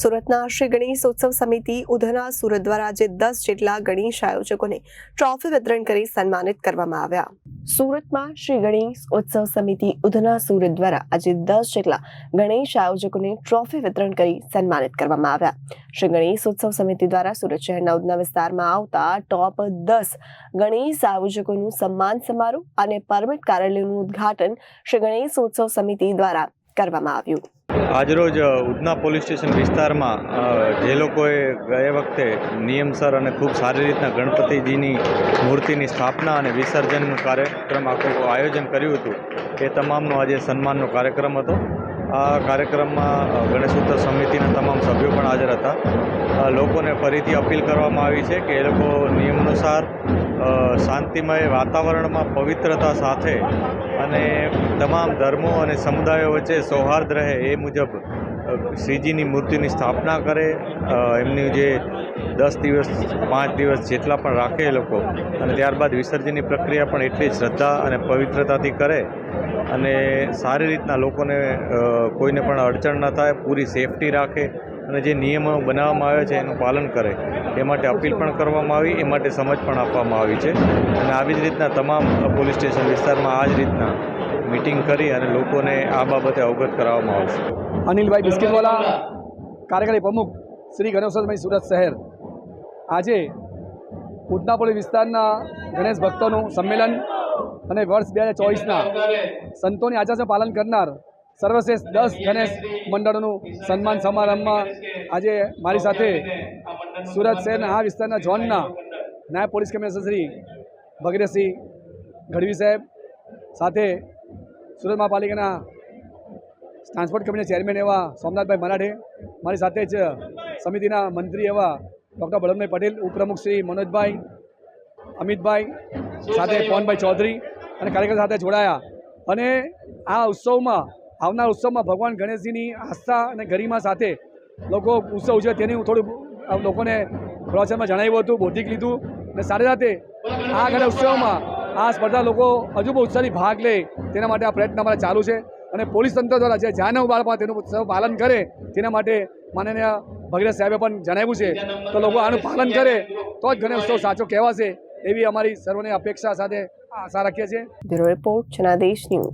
સુરતના શ્રી ગણેશ ઉત્સવ સમિતિ ઉધના સુરત દ્વારા આજે દસ જેટલા ગણેશ આયોજકોને ટ્રોફી વિતરણ કરી સન્માનિત કરવામાં આવ્યા. સુરતમાં શ્રી ગણેશ ઉત્સવ સમિતિ ઉધના સુરત દ્વારા આજે દસ જેટલા ગણેશ આયોજકોને ટ્રોફી વિતરણ કરી સન્માનિત કરવામાં આવ્યા. શ્રી ગણેશ ઉત્સવ સમિતિ દ્વારા સુરત શહેરના ઉધના વિસ્તારમાં આવતા ટોપ દસ ગણેશ આયોજકોનું સન્માન સમારોહ અને પરમિટ કાર્યાલયનું ઉદ્ઘાટન શ્રી ગણેશ ઉત્સવ સમિતિ દ્વારા કરવામાં આવ્યું. આજરોજ ઉધના પોલીસ સ્ટેશન વિસ્તારમાં જે લોકોએ ગયા વખતે નિયમસર અને ખૂબ સારી રીતના ગણપતિજીની મૂર્તિની સ્થાપના અને વિસર્જનનું કાર્યક્રમ આખું આયોજન કર્યું હતું, એ તમામનો આજે સન્માનનો કાર્યક્રમ હતો. આ કાર્યક્રમમાં ગણેશોત્સવ સમિતિના તમામ સભ્યો પણ હાજર હતા. લોકોને ફરીથી અપીલ કરવામાં આવી છે કે એ લોકો નિયમ અનુસાર શાંતિમય વાતાવરણમાં પવિત્રતા સાથે અને તમામ ધર્મો અને સમુદાયો વચ્ચે સૌહાર્દ રહે એ મુજબ શ્રીજીની મૂર્તિની સ્થાપના કરે એમની જે દસ દિવસ, પાંચ દિવસ જેટલા પણ રાખે એ લોકો, અને ત્યારબાદ વિસર્જનની પ્રક્રિયા પણ એટલી શ્રદ્ધા અને પવિત્રતાથી કરે, અને સારી રીતના લોકોને કોઈને પણ અડચણ ન થાય, પૂરી સેફટી રાખે, અને જે નિયમો બનાવવામાં આવ્યા છે એનું પાલન કરે, એ માટે અપીલ પણ કરવામાં આવી, એ માટે સમજ પણ આપવામાં આવી છે, અને આવી જ રીતના તમામ પોલીસ સ્ટેશન વિસ્તારમાં આ જ રીતના મિટિંગ કરી અને લોકોને આ બાબતે અવગત કરાવવામાં આવશે. અનિલભાઈ બિસ્કીટવાલા, કાર્યકારી પ્રમુખ શ્રી ગણેશોત્સવભાઈ સુરત શહેર. આજે ઉદનાપોળી વિસ્તારના ગણેશ ભક્તોનું સંમેલન અને વર્ષ બે હજાર ચોવીસના સંતોની આચાર્ય પાલન કરનાર સર્વશ્રેષ્ઠ દસ ગણેશ મંડળોનું સન્માન સમારંભમાં આજે મારી સાથે સુરત શહેરના આ વિસ્તારના ઝોનના નાયબ પોલીસ કમિશનર શ્રી ભગીરથસિંહ ગઢવી સાહેબ સાથે સુરત મહાપાલિકાના ટ્રાન્સપોર્ટ કંપનીના ચેરમેન એવા સોમનાથભાઈ મરાઠે મારી સાથે જ સમિતિના મંત્રી એવા ડૉક્ટર બળવંતભાઈ પટેલ ઉપપ્રમુખ શ્રી મનોજભાઈ અમિતભાઈ સાથે પવનભાઈ ચૌધરી અને કાર્યકર સાથે જોડાયા. અને આ ઉત્સવમાં આવનાર ઉત્સવમાં ભગવાન ગણેશજીની આસ્થા અને ગરિમા સાથે લોકો ઉત્સવ ઉજવે તેની હું થોડું લોકોને પ્રવચનમાં જણાવ્યું હતું બૌદ્ધિક લીધું. અને સાથે સાથે આ ગણેશ ઉત્સવમાં આ સ્પર્ધા લોકો હજુ બહુ ઉત્સાહથી ભાગ લે તેના માટે આ પ્રયત્ન અમારા ચાલુ છે. અને પોલીસ તંત્ર દ્વારા જે જાનવ બાળમાં તેનું પાલન કરે તેના માટે માનનીય ભગીરથ સાહેબે પણ જણાવ્યું છે. તો લોકો આનું પાલન કરે તો જ ગણેશ ઉત્સવ સાચો કહેવાશે એવી અમારી સર્વની અપેક્ષા સાથે આશા રાખીએ છીએ.